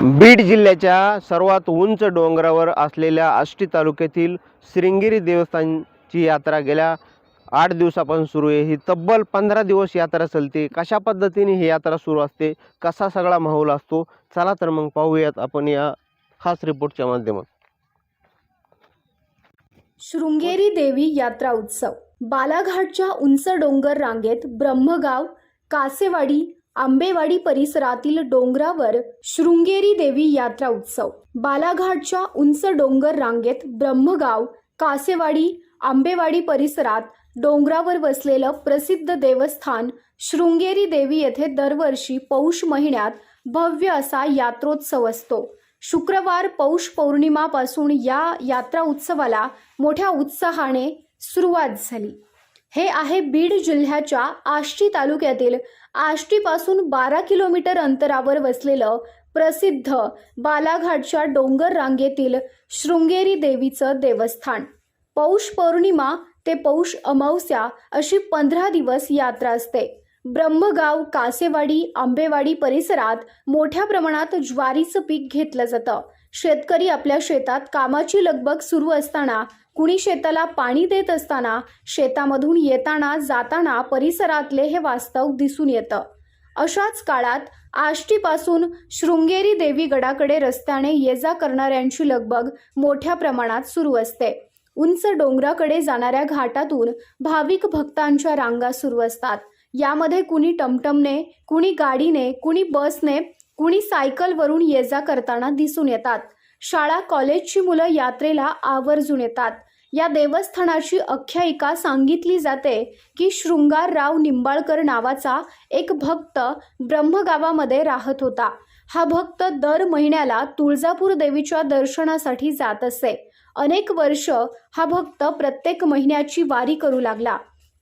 बीड जिल्ह्याच्या सर्वात उंच डोंगरावर असलेल्या आष्टी तालुक्यातील श्रृंगेरी देवस्थानची यात्रा गेल्या आठ दिवसापासून सुरू आहे. ही तब्बल पंधरा दिवस यात्रा चालते. कशा पद्धतीने ही यात्रा सुरू असते? कसा सगळा माहोल असतो? चला तर मग पाहूयात आपण या खास रिपोर्टच्या माध्यमात शृंगेरी देवी यात्रा उत्सव. बालाघाटच्या उंच डोंगर रांगेत ब्रह्मगाव कासेवाडी आंबेवाडी परिसरातील डोंगरावर शृंगेरी देवी यात्रा उत्सव. बालाघाटच्या उंच डोंगर रांगेत ब्रह्मगाव कासेवाडी आंबेवाडी परिसरात डोंगरावर वसलेलं प्रसिद्ध देवस्थान शृंगेरी देवी येथे दरवर्षी पौष महिन्यात भव्य असा यात्रोत्सव असतो. शुक्रवार पौष पौर्णिमापासून या यात्रा उत्सवाला मोठ्या उत्साहाने सुरुवात झाली. हे आहे बीड जिल्ह्याच्या आष्टी तालुक्यातील आष्टीपासून बारा किलोमीटर अंतरावर वसलेलं प्रसिद्ध बालाघाटच्या डोंगर रांगेतील शृंगेरी देवीचं देवस्थान. पौष पौर्णिमा ते पौष अमावस्या अशी पंधरा दिवस यात्रा असते. ब्रह्मगाव कासेवाडी आंबेवाडी परिसरात मोठ्या प्रमाणात ज्वारीचं पीक घेतलं जातं. शेतकरी आपल्या शेतात कामाची लगबग सुरू असताना कुणी शेताला पाणी देत असताना शेतामधून येताना जाताना परिसरातले हे वास्तव दिसून येतं. अशाच काळात आष्टीपासून शृंगेरी देवीगडाकडे रस्त्याने ये जा करणाऱ्यांची लगबग मोठ्या प्रमाणात सुरू असते. उंच डोंगराकडे जाणाऱ्या घाटातून भाविक भक्तांच्या रांगा सुरू असतात. यामध्ये कुणी टमटमने कुणी गाडीने कुणी बसने कुणी सायकलवरून ये जा करताना दिसून येतात. शाळा कॉलेजची मुलं यात्रेला आवर्जून येतात. या देवस्थानाची आख्यायिका सांगितली जाते की शृंगारराव निंबाळकर नावाचा एक भक्त ब्रह्मगावामध्ये राहत होता. हा भक्त दर महिन्याला तुळजापूर देवीच्या दर्शनासाठी जात असे. अनेक वर्ष हा भक्त प्रत्येक महिन्याची वारी करू लागला.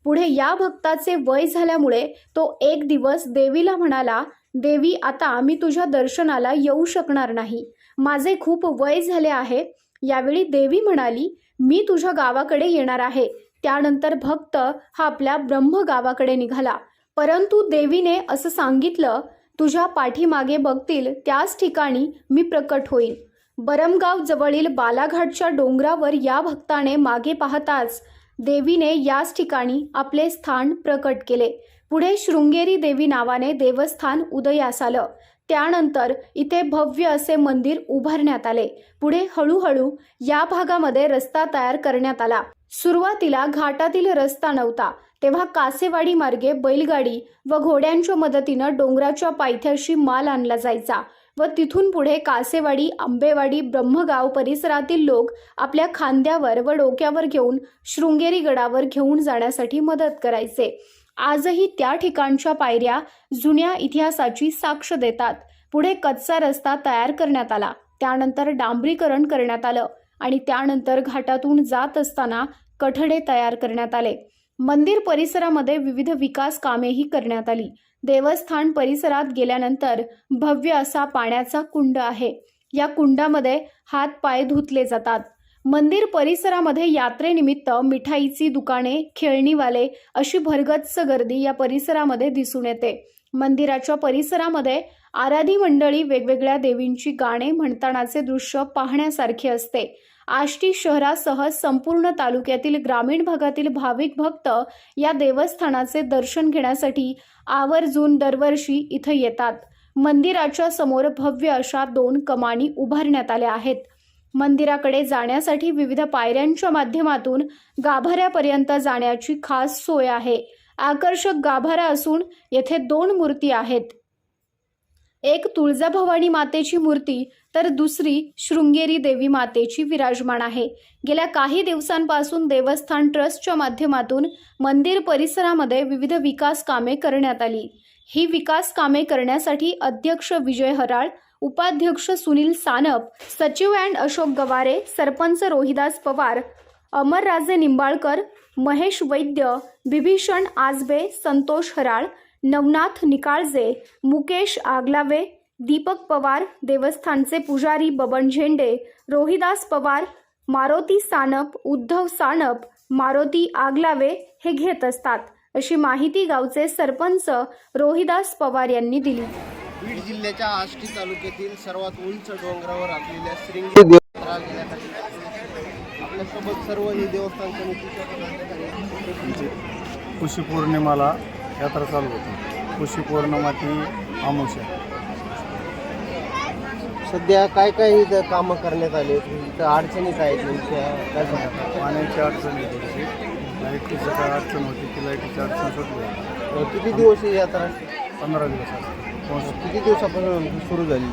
पुढे या भक्ताचे वय झाल्यामुळे तो एक दिवस देवीला म्हणाला देवी आता मी तुझ्या दर्शनाला येऊ शकणार नाही. माझे खूप वय झाले आहे. यावेळी देवी म्हणाली मी तुझ्या गावाकडे येणार आहे. त्यानंतर भक्त हा आपल्या ब्रह्म गावाकडे निघाला. परंतु देवीने असं सांगितलं तुझ्या पाठीमागे बघतील त्याच ठिकाणी मी प्रकट होईल बरमगाव जवळील बालाघाटच्या डोंगरावर या भक्ताने मागे पाहताच देवीने याच ठिकाणी आपले स्थान प्रकट केले. पुढे शृंगेरी देवी नावाने देवस्थान उदयास आलं. त्यानंतर इथे भव्य असे मंदिर उभारण्यात आले. पुढे हळूहळू या भागामध्ये रस्ता तयार करण्यात आला. सुरुवातीला घाटातील रस्ता नव्हता. तेव्हा कासेवाडी मार्गे बैलगाडी व घोड्यांच्या मदतीनं डोंगराच्या पायथ्याशी माल आणला जायचा व तिथून पुढे कासेवाडी आंबेवाडी ब्रह्मगाव परिसरातील लोक आपल्या खांद्यावर व डोक्यावर घेऊन शृंगेरी गडावर घेऊन जाण्यासाठी मदत करायचे. आजही त्या ठिकाणच्या पायऱ्या जुन्या इतिहासाची साक्ष देतात. पुढे कच्चा रस्ता तयार करण्यात आला. त्यानंतर डांबरीकरण करण्यात आलं आणि त्यानंतर घाटातून जात असताना कठडे तयार करण्यात आले. मंदिर परिसरामध्ये विविध विकास कामेही करण्यात आली. देवस्थान परिसरात गेल्यानंतर भव्य असा पाण्याचा कुंड आहे. या कुंडामध्ये हात पाय धुतले जातात. मंदिर परिसरामध्ये यात्रेनिमित्त मिठाईची दुकाने खेळणीवाले अशी भरगच्च गर्दी या परिसरामध्ये दिसून येते. मंदिराच्या परिसरामध्ये आराधी मंडळी वेगवेगळ्या देवींची गाणे म्हणतानाचे दृश्य पाहण्यासारखे असते. आष्टी शहरासह संपूर्ण तालुक्यातील ग्रामीण भागातील भाविक भक्त या देवस्थानाचे दर्शन घेण्यासाठी आवर्जून दरवर्षी इथं येतात. मंदिराच्या समोर भव्य अशा दोन कमानी उभारण्यात आल्या आहेत. मंदिराकडे जाण्यासाठी विविध पायऱ्यांच्या माध्यमातून गाभाऱ्यापर्यंत जाण्याची खास सोय आहे. आकर्षक गाभारा असून येथे दोन मूर्ती आहेत. एक तुळजाभवानी मातेची मूर्ती तर दुसरी शृंगेरी देवी मातेची विराजमान आहे. गेल्या काही दिवसांपासून देवस्थान ट्रस्टच्या माध्यमातून मंदिर परिसरामध्ये विविध विकास कामे करण्यात आली. ही विकास कामे करण्यासाठी अध्यक्ष विजय हराळ उपाध्यक्ष सुनील सानप सचिव अँड अशोक गवारे सरपंच रोहिदास पवार अमरराजे निंबाळकर महेश वैद्य बिभीषण आजबे संतोष हराळ नवनाथ निकाळजे मुकेश आगलावे दीपक पवार देवस्थानचे पुजारी बबन झेंडे रोहिदास पवार मारोती सानप उद्धव सानप मारोती आगलावे हे घेत असतात. अशी माहिती गावचे सरपंच रोहिदास पवार यांनी दिली. बीड जिल्ह्याच्या आष्टी तालुक्यातील सर्वात उंच डोंगरावर असलेल्या श्रींगी गेल्यासाठी आपल्यासोबत सर्व ही देवस्थान समितीच्या पदाधिकारी पौर्णिमाला यात्रा चालू होती. पुशी पौर्णिमा ती सध्या काय काय इथं कामं करण्यात आली इथं अडचणी काय आहेत नेमक्या काय सांगा पाण्याची अडचण आहे थोडीशी. लाईटीची काय अडचण होती ती लाईटीची अडचण सुटली. किती दिवस ही यात्रा? असते? पंधरा दिवस असते. किती दिवसापासून सुरू झाली?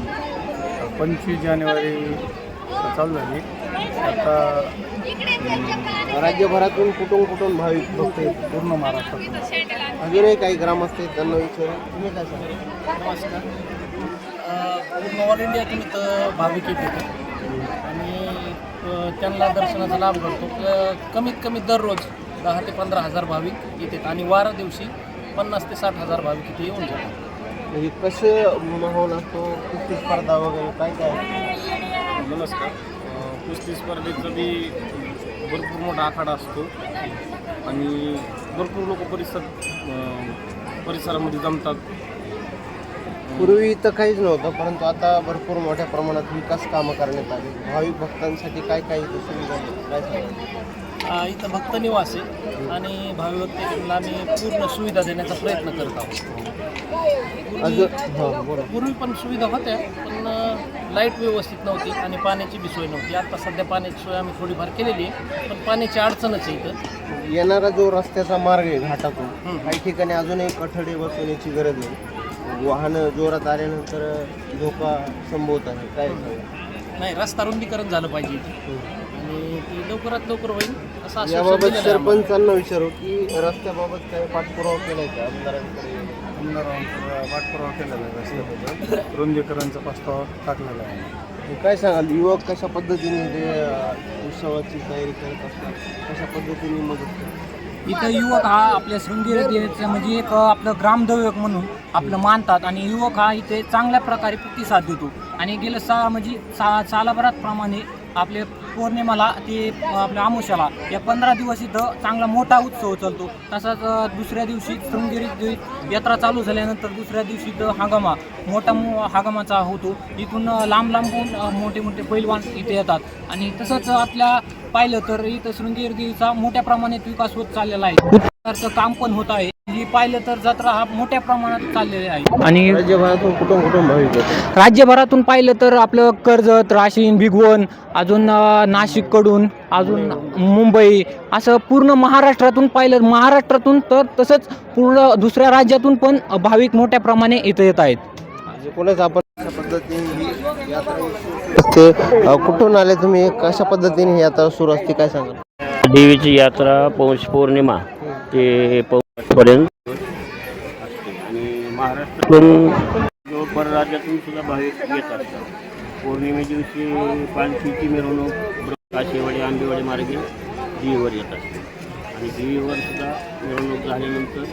पंचवीस जानेवारी चालू झाली. आता राज्यभरातून कुठून कुठून भाविक भक्त पूर्ण महाराष्ट्रातून. अजूनही काही ग्रामस्थ आहेत त्यांना विचारू. तुम्ही काय सांगा? नमस्कार. ऑल इंडियातून इथं भाविक येत होते आणि त्यांना दर्शनाचा लाभ घडतो कमीत कमी दररोज दहा ते पंधरा हजार भाविक येतात. आणि वारा दिवशी पन्नास ते साठ हजार भाविक इथे येऊन जातात. म्हणजे कसं माहोल असतो? कुस्ती स्पर्धा वगैरे काय काय नमस्कार. कुस्ती स्पर्धेचा बी भरपूर मोठा आखाडा असतो. आणि भरपूर लोक परिसर परिसरामध्ये जमतात. पूर्वी इथं काहीच नव्हतं परंतु आता भरपूर मोठ्या प्रमाणात विकास कामं करण्यात आली. भाविक भक्तांसाठी काय काय सुविधा? काय सांगा इथं भक्त निवास आहे. आणि भाविक भक्तांना आम्ही पूर्ण सुविधा देण्याचा प्रयत्न करत आहोत. पूर्वी हां पण सुविधा होत्या पण लाइट व्यवस्थित नव्हती आणि पाण्याची बी सोय नव्हती. आता सध्या पाण्याची सोय आम्ही थोडीफार केलेली आहे पण पाण्याची अडचणच आहे इथं. येणारा जो रस्त्याचा मार्ग आहे घाटातून. काही ठिकाणी अजूनही कठडे बसवण्याची गरज आहे वाहनं जोरात आल्यानंतर धोका संभवत आहे. काय नाही रस्ता रुंदीकरण झालं पाहिजे आणि ती लवकरात लवकर होईल. असं आश्वासन याबाबत दिलेलं आहे आम्हाला. सरपंचांना विचारू की रस्त्याबाबत काय पाठपुरावा केलाय का? आमदारांकडे आमदारांचा पाठपुरावा केलेला आहे रस्त्याबद्दल रुंदीकरणचा प्रस्ताव टाकलेला आहे. काय सांगाल? युवक कशा पद्धतीने ते अं, उत्सवाची तयारी करत असतात? कशा पद्धतीने मदत करतात? इथं युवक हा आपल्या शृंगेरी देवीचं म्हणजे एक आपलं ग्रामदैवक म्हणून आपलं मानतात आणि युवक हा इथे चांगल्या प्रकारे प्रतिसाद देतो. आणि गेल्या सा म्हणजे सा सालाभरात प्रमाणे आपले पौर्णिमाला ते आपल्या आमुष्याला या पंधरा दिवस इथं चांगला मोठा उत्सव चालतो. तसाच दुसऱ्या दिवशी शृंगेरी देवी यात्रा चालू झाल्यानंतर दुसऱ्या दिवशी इथं हागामा मोठा मो हागामाचा होतो. इथून लांब लांबून मोठे मोठे पैलवान इथे येतात. आणि तसंच आपल्या पाहिलं तर इथं शृंगेरी देवीचा मोठ्या प्रमाणात विकास होत चाललेला आहे. प्रकारचं काम पण होत आहे. ही पाहिलं तर जत्रा हा मोठ्या प्रमाणात चाललेली आहे. आणि राज्यभरातून कुठून कुठून भाविक येतात? राज्यभरातून पाहिलं तर आपलं कर्जत राशीन भिगवण अजून अ, नाशिककडून अजून मुंबई असं पूर्ण महाराष्ट्रातून पाहिलं महाराष्ट्रातून तर तसंच पूर्ण दुसऱ्या राज्यातून पण भाविक मोठ्या प्रमाणे इथं येत आहेत. आपण कशा पद्धतीने ही यात्रा सुरू असते अं, कुठून आले तुम्ही? कशा पद्धतीने ही यात्रा सुरू असते? काय सांगाल? देवीची यात्रा पौष पौर्णिमा ते आणि महाराष्ट्रातून जवळ परराज्यातून सुद्धा भाविक येत असतात. पौर्णिमे दिवशी पालखीची मिरवणूक काशेवाडी आंबेवाडी मार्गे दिवीवर येत असते. आणि देवीवर सुद्धा मिरवणूक झाल्यानंतर